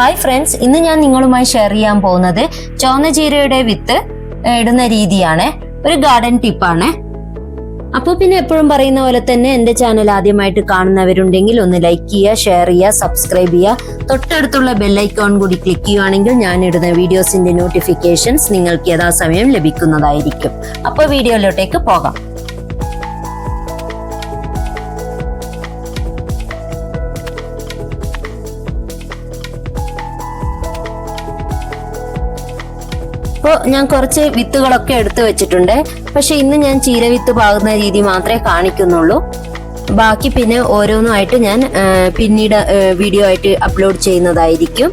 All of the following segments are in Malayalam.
ഹായ് ഫ്രണ്ട്സ് ഇന്ന് ഞാൻ നിങ്ങളുമായി ഷെയർ ചെയ്യാൻ പോകുന്നത് ചുവന്ന ചീരയുടെ വിത്ത് ഇടുന്ന രീതിയാണ്. ഒരു ഗാർഡൻ ടിപ്പാണ് അപ്പോൾ പിന്നെ എപ്പോഴും പറയുന്ന പോലെ തന്നെ എന്റെ ചാനൽ ആദ്യമായിട്ട് കാണുന്നവരുണ്ടെങ്കിൽ ഒന്ന് ലൈക്ക് ചെയ്യുക ഷെയർ ചെയ്യുക സബ്സ്ക്രൈബ് ചെയ്യുക. തൊട്ടടുത്തുള്ള ബെല്ലൈക്കോൺ കൂടി ക്ലിക്ക് ചെയ്യുകയാണെങ്കിൽ ഞാൻ ഇടുന്ന വീഡിയോസിന്റെ നോട്ടിഫിക്കേഷൻസ് നിങ്ങൾക്ക് യഥാസമയം ലഭിക്കുന്നതായിരിക്കും. അപ്പോൾ വീഡിയോയിലോട്ടേക്ക് പോകാം. ഇപ്പോൾ ഞാൻ കുറച്ച് വിത്തുകളൊക്കെ എടുത്തു വെച്ചിട്ടുണ്ട്. പക്ഷെ ഇന്ന് ഞാൻ ചീര വിത്ത് പാകുന്ന രീതി മാത്രമേ കാണിക്കുന്നുള്ളൂ. ബാക്കി പിന്നെ ഓരോന്നുമായിട്ട് ഞാൻ പിന്നീട് വീഡിയോ ആയിട്ട് അപ്ലോഡ് ചെയ്യുന്നതായിരിക്കും.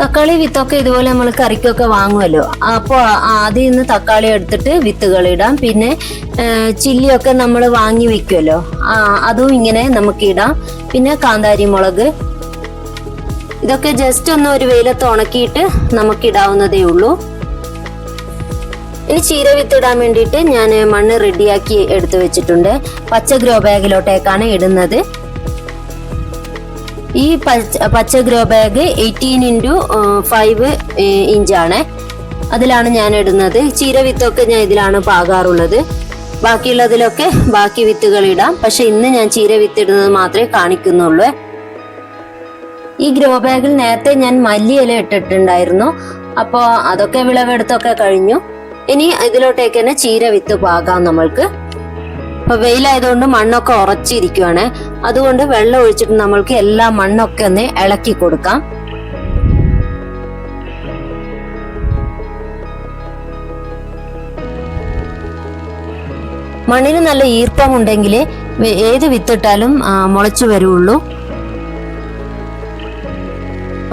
തക്കാളി വിത്തൊക്കെ ഇതുപോലെ നമ്മൾ കറിക്കൊക്കെ വാങ്ങുമല്ലോ അപ്പോൾ ആദ്യം ഇന്ന് തക്കാളി എടുത്തിട്ട് വിത്തുകൾ ഇടാം. പിന്നെ ചില്ലിയൊക്കെ നമ്മൾ വാങ്ങി വെക്കുമല്ലോ അതും ഇങ്ങനെ നമുക്ക് ഇടാം. പിന്നെ കാന്താരി മുളക്. ഇതൊക്കെ ജസ്റ്റ് ഒന്ന് ഒരു വെയിലത്ത് ഉണക്കിയിട്ട് നമുക്ക് ഇടാവുന്നതേ ഉള്ളൂ. ഇനി ചീര വിത്തിടാൻ വേണ്ടിയിട്ട് ഞാൻ മണ്ണ് റെഡിയാക്കി എടുത്തു വെച്ചിട്ടുണ്ട്. പച്ച ഗ്രോ ബാഗിലോട്ടേക്കാണ് ഇടുന്നത്. ഈ പച്ച പച്ച grow bag eighteen into five ഇഞ്ചാണ്. അതിലാണ് ഞാൻ ഇടുന്നത്. ചീര വിത്തൊക്കെ ഞാൻ ഇതിലാണ് പാകാറുള്ളത്. ബാക്കിയുള്ളതിലൊക്കെ ബാക്കി വിത്തുകൾ ഇടാം. പക്ഷെ ഇന്ന് ഞാൻ ചീര വിത്തിടുന്നത് മാത്രമേ കാണിക്കുന്നുള്ളൂ. ഈ ഗ്രോ ബാഗിൽ നേരത്തെ ഞാൻ മല്ലിയില ഇട്ടിട്ടുണ്ടായിരുന്നു. അപ്പോൾ അതൊക്കെ വിളവെടുത്തൊക്കെ കഴിഞ്ഞു. ഇനി ഇതിലോട്ടേക്ക് തന്നെ ചീര വിത്ത് പാകാം നമ്മൾക്ക്. അപ്പൊ വെയിലായതുകൊണ്ട് മണ്ണൊക്കെ ഉറച്ചിരിക്കുവാണ്. അതുകൊണ്ട് വെള്ളം ഒഴിച്ചിട്ട് നമ്മൾക്ക് എല്ലാ മണ്ണൊക്കെ ഒന്ന് ഇളക്കി കൊടുക്കാം. മണ്ണിന് നല്ല ഈർപ്പം ഈർപ്പമുണ്ടെങ്കിൽ ഏത് വിത്തിട്ടാലും മുളച്ചു വരുള്ളൂ.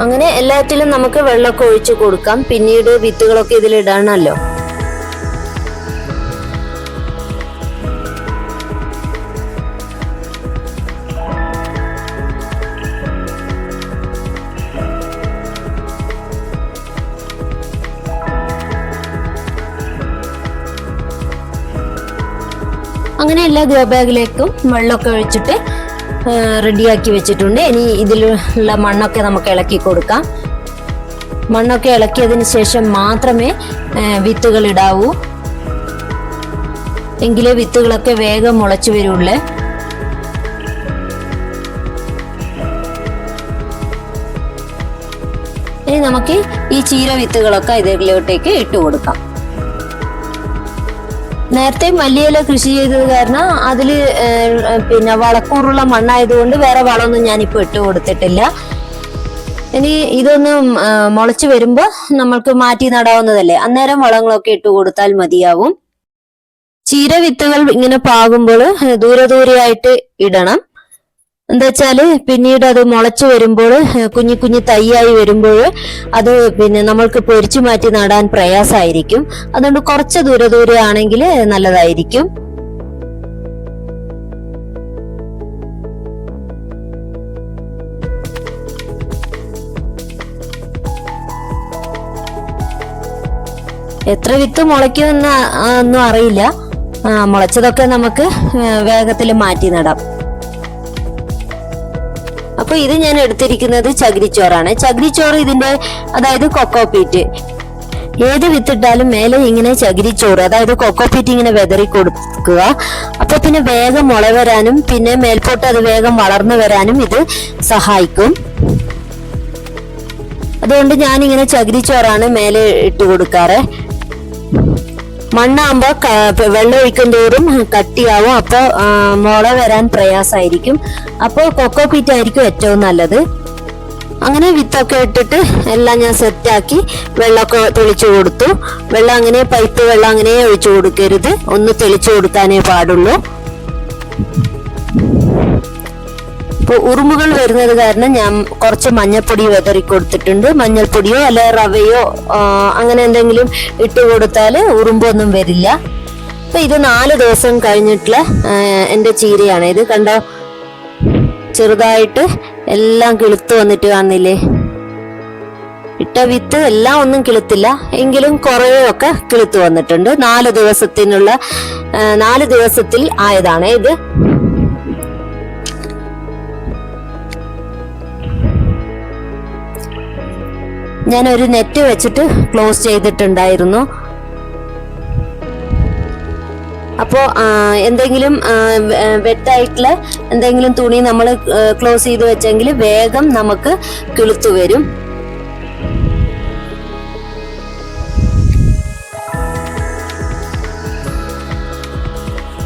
അങ്ങനെ എല്ലാത്തിലും നമുക്ക് വെള്ളമൊക്കെ ഒഴിച്ചു കൊടുക്കാം. പിന്നീട് വിത്തുകളൊക്കെ ഇതിലിടണമല്ലോ അങ്ങനെ എല്ലാ ഗ്രോ ബാഗിലേക്കും വെള്ളമൊക്കെ ഒഴിച്ചിട്ട് റെഡിയാക്കി വെച്ചിട്ടുണ്ട്. ഇനി ഇതിലുള്ള മണ്ണൊക്കെ നമുക്ക് ഇളക്കി കൊടുക്കാം. മണ്ണൊക്കെ ഇളക്കിയതിന് ശേഷം മാത്രമേ വിത്തുകൾ ഇടാവൂ. എങ്കിലേ വിത്തുകളൊക്കെ വേഗം മുളച്ചു വരുള്ളേ. ഇനി നമുക്ക് ഈ ചീര വിത്തുകളൊക്കെ ഇതിലോട്ടേക്ക് ഇട്ട് കൊടുക്കാം. നേരത്തെ മല്ലിയില കൃഷി ചെയ്തത് കാരണം അതിൽ പിന്നെ വളക്കൂറുള്ള മണ്ണായതുകൊണ്ട് വേറെ വളമൊന്നും ഞാനിപ്പോ ഇട്ട് കൊടുത്തിട്ടില്ല. ഇനി ഇതൊന്ന് മുളച്ചു വരുമ്പോൾ നമ്മൾക്ക് മാറ്റി നടാവുന്നതല്ലേ. അന്നേരം വളങ്ങളൊക്കെ ഇട്ട് കൊടുത്താൽ മതിയാവും. ചീര വിത്തുകൾ ഇങ്ങനെ പാകുമ്പോൾ ദൂരെ ദൂരെയായിട്ട് ഇടണം. എന്താ വെച്ചാൽ പിന്നീട് അത് മുളച്ചു വരുമ്പോൾ കുഞ്ഞു കുഞ്ഞു തൈയായി വരുമ്പോൾ അത് പിന്നെ നമ്മൾക്ക് പൊരിച്ചു മാറ്റി നടാൻ പ്രയാസമായിരിക്കും അതുകൊണ്ട് കുറച്ച് ദൂരെ ദൂരെ ആണെങ്കിൽ നല്ലതായിരിക്കും. എത്ര വിത്ത് മുളയ്ക്കുമെന്ന് ഒന്നും അറിയില്ല. മുളച്ചതൊക്കെ നമുക്ക് വേഗത്തിൽ മാറ്റി നടാം. അപ്പൊ ഇത് ഞാൻ എടുത്തിരിക്കുന്നത് ചകിരിച്ചോറാണ്. ചകിരിച്ചോറ് ഇതിന്റെ അതായത് കൊക്കോ പീറ്റ്. ഏത് വിത്തിട്ടാലും മേലെ ഇങ്ങനെ ചകിരിച്ചോറ് അതായത് കൊക്കോപീറ്റ് ഇങ്ങനെ വെതറി കൊടുക്കുക. അപ്പൊ പിന്നെ വേഗം മുള വരാനും പിന്നെ മേൽപോട്ട് അത് വേഗം വളർന്നു വരാനും ഇത് സഹായിക്കും. അതുകൊണ്ട് ഞാനിങ്ങനെ ചകിരിച്ചോറാണ് മേലെ ഇട്ട് കൊടുക്കാറ്. മണ്ണാകുമ്പോ ക- വെള്ളം ഒഴിക്കും തോറും കട്ടിയാവും. അപ്പോൾ മുള വരാൻ പ്രയാസമായിരിക്കും അപ്പോൾ കൊക്കോ പീറ്റ് ആയിരിക്കും ഏറ്റവും നല്ലത്. അങ്ങനെ വിത്തൊക്കെ ഇട്ടിട്ട് എല്ലാം ഞാൻ സെറ്റാക്കി വെള്ളമൊക്കെ തെളിച്ചു കൊടുത്തു. വെള്ളം അങ്ങനെ പൈപ്പ് വെള്ളം അങ്ങനെ ഒഴിച്ചു കൊടുക്കരുത്. ഒന്ന് തെളിച്ചു കൊടുക്കാനേ പാടുള്ളൂ. ഇപ്പൊ ഉറുമ്പുകൾ വരുന്നത് കാരണം ഞാൻ കുറച്ച് മഞ്ഞൾപ്പൊടി വിതറി കൊടുത്തിട്ടുണ്ട്. മഞ്ഞൾപ്പൊടിയോ അല്ലെ റവയോ അങ്ങനെ എന്തെങ്കിലും ഇട്ട് കൊടുത്താൽ ഉറുമ്പൊന്നും വരില്ല. അപ്പൊ ഇത് നാല് ദിവസം കഴിഞ്ഞിട്ടുള്ള എന്റെ ചീരയാണ്. ഇത് കണ്ടോ? ചെറുതായിട്ട് എല്ലാം കിളുത്ത് വന്നിട്ട് കാണുന്നില്ലേ ഇട്ട വിത്ത് എല്ലാം ഒന്നും കിളുത്തില്ല. എങ്കിലും കുറേയൊക്കെ കിളുത്ത് വന്നിട്ടുണ്ട്. നാല് ദിവസത്തിനുള്ള നാല് ദിവസത്തിൽ ആയതാണ് ഇത്. ഞാൻ ഒരു നെറ്റ് വെച്ചിട്ട് ക്ലോസ് ചെയ്തിട്ടുണ്ടായിരുന്നു. അപ്പോൾ എന്തെങ്കിലും വെട്ടായിട്ടുള്ള എന്തെങ്കിലും തുണി നമ്മൾ ക്ലോസ് ചെയ്ത് വെച്ചെങ്കിൽ വേഗം നമുക്ക് കിളുത്തു വരും.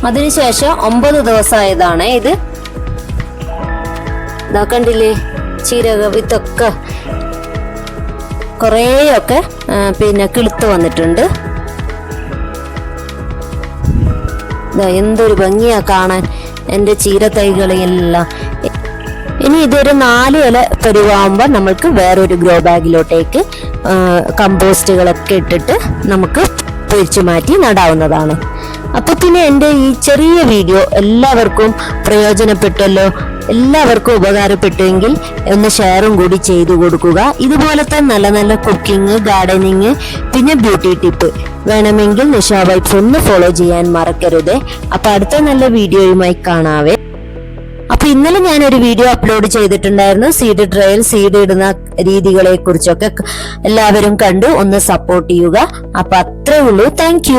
അതിനുശേഷം ഒമ്പത് ദിവസമായതാണ് ഇത്. ഇതാക്കണ്ടില്ലേ ചീരക വിത്തൊക്കെ. കുറേയൊക്കെ പിന്നെ കിളുത്ത് വന്നിട്ടുണ്ട്. എന്തൊരു ഭംഗിയാ കാണാൻ. എന്റെ ചീരത്തൈകളെല്ലാം ഇനി ഇതൊരു നാല് ഇല പരുവാകുമ്പോൾ നമ്മൾക്ക് വേറൊരു ഗ്രോ ബാഗിലോട്ടേക്ക് കമ്പോസ്റ്റുകളൊക്കെ ഇട്ടിട്ട് നമുക്ക് പൊരിച്ചു മാറ്റി നടാവുന്നതാണ്. അപ്പൊ പിന്നെ എന്റെ ഈ ചെറിയ വീഡിയോ എല്ലാവർക്കും പ്രയോജനപ്പെട്ടല്ലോ. എല്ലാവർക്കും ഉപകാരപ്പെട്ടുവെങ്കിൽ ഒന്ന് ഷെയറും കൂടി ചെയ്തു കൊടുക്കുക. ഇതുപോലത്തെ നല്ല നല്ല കുക്കിംഗ് ഗാർഡനിങ് പിന്നെ ബ്യൂട്ടി ടിപ്പ് വേണമെങ്കിൽ നിഷ വൈബ്സ് ഒന്ന് ഫോളോ ചെയ്യാൻ മറക്കരുത്. അപ്പൊ അടുത്ത നല്ല വീഡിയോയുമായി കാണാവേ. അപ്പൊ ഇന്നലെ ഞാൻ ഒരു വീഡിയോ അപ്ലോഡ് ചെയ്തിട്ടുണ്ടായിരുന്നു. സീഡ് ട്രയൽ സീഡ് ഇടുന്ന രീതികളെ കുറിച്ചൊക്കെ എല്ലാവരും കണ്ടു. ഒന്ന് സപ്പോർട്ട് ചെയ്യുക. അപ്പൊ അത്രേ ഉള്ളൂ. താങ്ക്